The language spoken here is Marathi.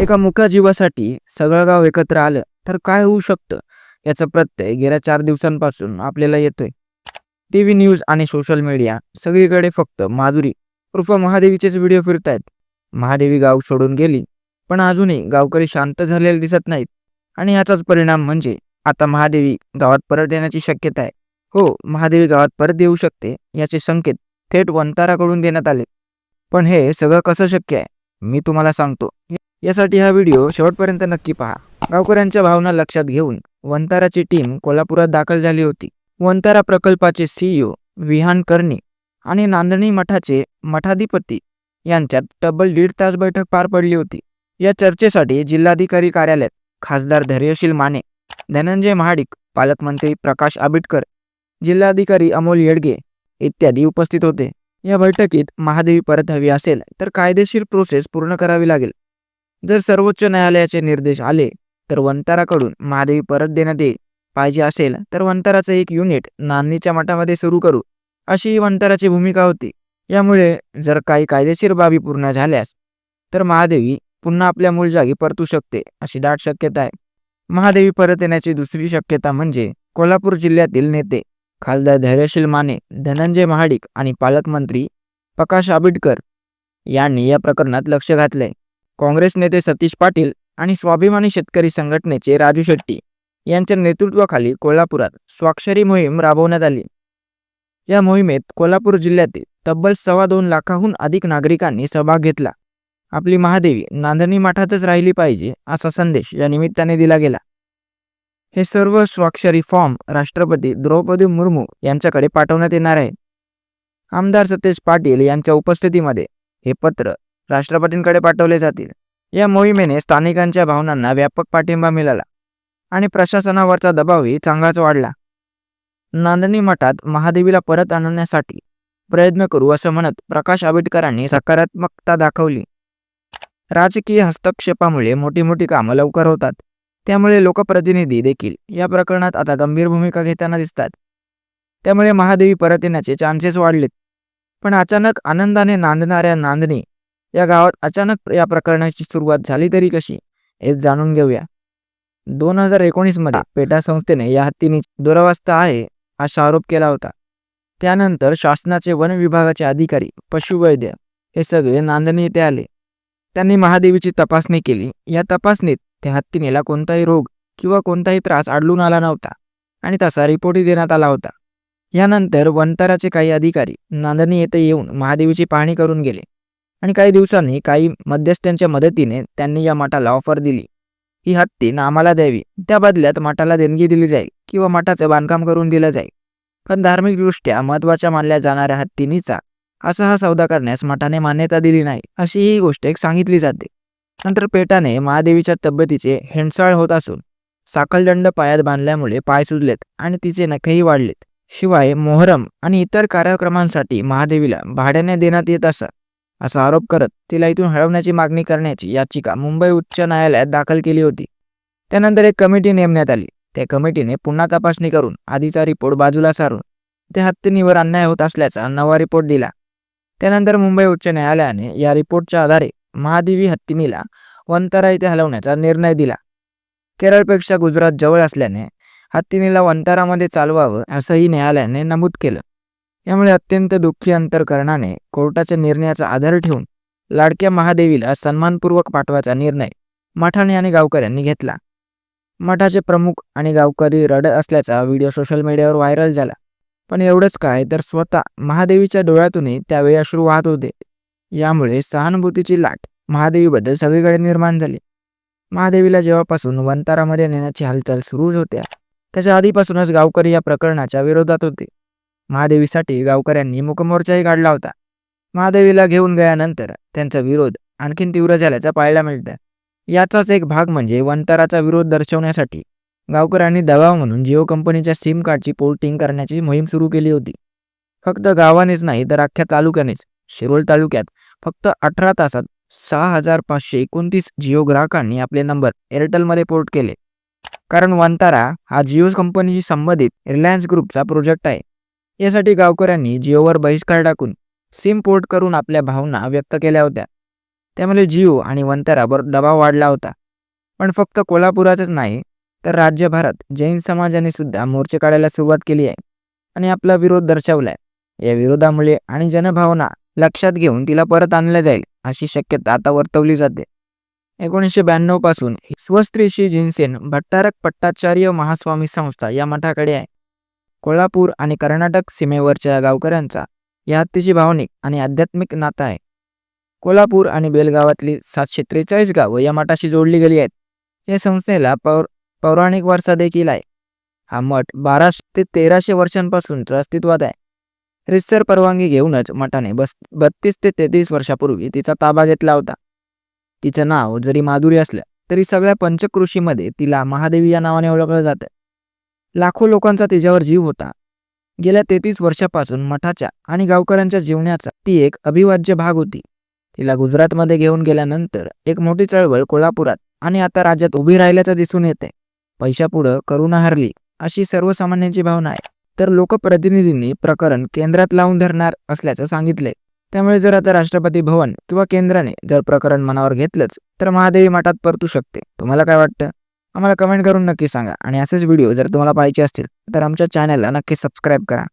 एका मुक्या जीवासाठी सगळं गाव एकत्र आलं तर काय होऊ शकतं? याचा प्रत्यय गेल्या चार दिवसांपासून आपल्याला येतोय. टी व्ही न्यूज आणि सोशल मीडिया सगळीकडे फक्त माधुरी उर्फ महादेवीचेच व्हिडिओ फिरतायत. महादेवी गाव सोडून गेली पण अजूनही गावकरी शांत झालेले दिसत नाहीत. आणि याचाच परिणाम म्हणजे आता महादेवी गावात परत येण्याची शक्यता आहे. हो महादेवी गावात परत येऊ शकते याचे संकेत थेट वंताराकडून देण्यात आले. पण हे सगळं कसं शक्य आहे? मी तुम्हाला सांगतो. यासाठी हा व्हिडिओ शेवटपर्यंत नक्की पहा. गावकऱ्यांच्या भावना लक्षात घेऊन वंताराची टीम कोल्हापुरात दाखल झाली होती. वंतारा प्रकल्पाचे सीईओ विहान कर्णी आणि नांदणी मठाचे मठाधिपती यांच्यात तब्बल दीड तास बैठक पार पडली होती. या चर्चेसाठी जिल्हाधिकारी कार्यालयात खासदार धैर्यशील माने धनंजय महाडिक पालकमंत्री प्रकाश आबिटकर जिल्हाधिकारी अमोल येडगे इत्यादी उपस्थित होते. या बैठकीत महादेवी परत हवी असेल तर कायदेशीर प्रोसेस पूर्ण करावी लागेल. जर सर्वोच्च न्यायालयाचे निर्देश आले तर वंताराकडून महादेवी परत देण्यात येईल. पाहिजे असेल तर वंताराचं एक युनिट नांदणीच्या मठामध्ये सुरू करू. अशी ही वंताराची भूमिका होती. यामुळे जर काही कायदेशीर बाबी पूर्ण झाल्यास तर महादेवी पुन्हा आपल्या मूळ जागी परतू शकते अशी दाट शक्यता आहे. महादेवी परत येण्याची दुसरी शक्यता म्हणजे कोल्हापूर जिल्ह्यातील नेते खासदार धैर्यशील माने धनंजय महाडिक आणि पालकमंत्री प्रकाश आबिडकर यांनी या प्रकरणात लक्ष घातलंय. काँग्रेस नेते सतीश पाटील आणि स्वाभिमानी शेतकरी संघटनेचे राजू शेट्टी यांच्या नेतृत्वाखाली कोल्हापुरात स्वाक्षरी मोहीम राबवण्यात आली. या मोहिमेत कोल्हापूर जिल्ह्यातील तब्बल सव्वा दोन लाखाहून अधिक नागरिकांनी सहभाग घेतला. आपली महादेवी नांदणी मठातच राहिली पाहिजे असा संदेश या निमित्ताने दिला गेला. हे सर्व स्वाक्षरी फॉर्म राष्ट्रपती द्रौपदी मुर्मू यांच्याकडे पाठवण्यात येणार आहे. आमदार सतेज पाटील यांच्या उपस्थितीमध्ये हे पत्र राष्ट्रपतींकडे पाठवले जातील. या मोहिमेने स्थानिकांच्या भावनांना व्यापक पाठिंबा मिळाला आणि प्रशासनावरचा दबावही चांगलाच वाढला. नांदणी मठात महादेवीला परत आणण्यासाठी प्रयत्न करू असं म्हणत प्रकाश आंबेडकरांनी सकारात्मकता दाखवली. राजकीय हस्तक्षेपामुळे मोठी मोठी कामं लवकर होतात. त्यामुळे लोकप्रतिनिधी देखील या प्रकरणात आता गंभीर भूमिका घेताना दिसतात. त्यामुळे महादेवी परत येण्याचे चान्सेस वाढलेत. पण अचानक आनंदाने नांदणाऱ्या नांदणी या गावात अचानक या प्रकरणाची सुरुवात झाली तरी कशी हे जाणून घेऊया. दोन हजार एकोणीसमध्ये पेटा संस्थेने या हत्तीनी दुरावस्था आहे असा आरोप केला होता. त्यानंतर शासनाचे वन विभागाचे अधिकारी पशुवैद्य हे सगळे नांदणी येथे आले. त्यांनी महादेवीची तपासणी केली. या तपासणीत त्या हत्तीनेला कोणताही रोग किंवा कोणताही त्रास आढळून आला नव्हता आणि तसा रिपोर्टही देण्यात आला होता. यानंतर वनतराचे काही अधिकारी नांदणी येथे येऊन महादेवीची पाहणी करून गेले. आणि काही दिवसांनी काही मध्यस्थ्यांच्या मदतीने त्यांनी या मठाला ऑफर दिली. ही हत्ती नामाला द्यावी. त्या बदल्यात मठाला देणगी दिली जाईल किंवा मठाचं बांधकाम करून दिलं जाईल. पण धार्मिकदृष्ट्या महत्त्वाच्या मानल्या जाणाऱ्या हत्तीनीचा असा हा सौदा करण्यास मठाने मान्यता दिली नाही अशी ही गोष्ट एक सांगितली जाते. नंतर पेटाने महादेवीच्या तब्येतीचे हेंडसाळ होत असून साखलदंड पायात बांधल्यामुळे पाय सुजलेत आणि तिचे नखेही वाढलेत. शिवाय मोहरम आणि इतर कार्यक्रमांसाठी महादेवीला भाड्याने देण्यात येत असं. असा आरोप करत तिला इथून हळवण्याची मागणी करण्याची याचिका मुंबई उच्च न्यायालयात दाखल केली होती. त्यानंतर एक कमिटी नेमण्यात आली. त्या कमिटीने पुन्हा तपासणी करून आधीचा रिपोर्ट बाजूला सारून त्या हत्तीनीवर अन्याय होत असल्याचा नवा रिपोर्ट दिला. त्यानंतर मुंबई उच्च न्यायालयाने या रिपोर्टच्या आधारे महादेवी हत्तीनीला वंतारा इथे हलवण्याचा निर्णय दिला. केरळपेक्षा गुजरात जवळ असल्याने हत्तीनीला वंतारामध्ये चालवावं असंही न्यायालयाने नमूद केलं. यामुळे अत्यंत दुःखी अंतरकरणाने कोर्टाच्या निर्णयाचा आधार ठेवून लाडक्या महादेवीला सन्मानपूर्वक पाठवायचा निर्णय मठाने आणि गावकऱ्यांनी घेतला. मठाचे प्रमुख आणि गावकरी रडत असल्याचा व्हिडिओ सोशल मीडियावर व्हायरल झाला. पण एवढंच काय तर स्वतः महादेवीच्या डोळ्यातूनही त्यावेळी अश्रू वाहत होते. यामुळे सहानुभूतीची लाट महादेवीबद्दल सगळीकडे निर्माण झाली. महादेवीला जेव्हापासून वंतारामध्ये नेण्याची हालचाल सुरूच होत्या त्याच्या आधीपासूनच गावकरी या प्रकरणाच्या विरोधात होते. महादेवीसाठी गावकऱ्यांनी मुकमोर्चाही काढला होता. महादेवीला घेऊन गेल्यानंतर त्यांचा विरोध आणखीन तीव्र झाल्याचा पाहायला मिळतं. याचाच एक भाग म्हणजे वंताराचा विरोध दर्शवण्यासाठी गावकऱ्यांनी दबाव म्हणून जिओ कंपनीच्या सिम कार्डची पोर्टिंग करण्याची मोहीम सुरू केली होती. फक्त गावानेच नाही तर अख्ख्या तालुक्यानेच. शिरोळ तालुक्यात फक्त अठरा तासात सहा हजार पाचशे एकोणतीस जिओ ग्राहकांनी आपले नंबर एअरटेलमध्ये पोर्ट केले. कारण वंतारा हा जिओ कंपनीशी संबंधित रिलायन्स ग्रुपचा प्रोजेक्ट आहे. यासाठी गावकऱ्यांनी जिओवर बहिष्कार टाकून सिम पोर्ट करून आपल्या भावना व्यक्त केल्या होत्या. त्यामुळे जिओ आणि वंतरावर दबाव वाढला होता. पण फक्त कोल्हापुरातच नाही तर राज्यभरात जैन समाजाने सुद्धा मोर्चे काढायला सुरुवात केली आहे आणि आपला विरोध दर्शवलाय. या विरोधामुळे आणि जनभावना लक्षात घेऊन तिला परत आणलं जाईल अशी शक्यता आता वर्तवली जाते. एकोणीसशे ब्याण्णवपासून स्वस्त्रीशी जिनसेन भट्टारक पट्टाचार्य महास्वामी संस्था या मठाकडे आहे. कोल्हापूर आणि कर्नाटक सीमेवरच्या गावकऱ्यांचा या अतिशय भावनिक आणि आध्यात्मिक नाता आहे. कोल्हापूर आणि बेलगावातली सातशे त्रेचाळीस गावं या मठाशी जोडली गेली आहेत. या संस्थेला पौर पौराणिक वारसा देखील आहे. हा मठ बाराशे ते तेराशे वर्षांपासूनचं अस्तित्वात आहे. रिसर परवानगी घेऊनच मठाने बस बत्तीस ते तेहतीस वर्षापूर्वी तिचा ताबा घेतला होता. तिचं नाव जरी माधुरी असलं तरी सगळ्या पंचकृषीमध्ये तिला महादेवी या नावाने ओळखलं जातं. लाखो लोकांचा तिच्यावर जीव होता. गेल्या तेहतीस वर्षापासून मठाच्या आणि गावकऱ्यांच्या जीवनाचा ती एक अविभाज्य भाग होती. तिला गुजरातमध्ये घेऊन गेल्यानंतर एक मोठी चळवळ कोल्हापुरात आणि आता राज्यात उभी राहिल्याचं दिसून येते. पैशापुढं करुणा हरली अशी सर्वसामान्यांची भावना आहे. तर लोकप्रतिनिधींनी प्रकरण केंद्रात लावून धरणार असल्याचं सांगितले. त्यामुळे जर आता राष्ट्रपती भवन किंवा केंद्राने जर प्रकरण मनावर घेतलंच तर महादेवी मठात परतू शकते. तुम्हाला काय वाटतं? आम्हाला कमेंट करून नक्की सांगा. आणि असेच व्हिडिओ जर तुम्हाला पाहिजे असतील तर आमच्या चॅनलला नक्की सबस्क्राईब करा.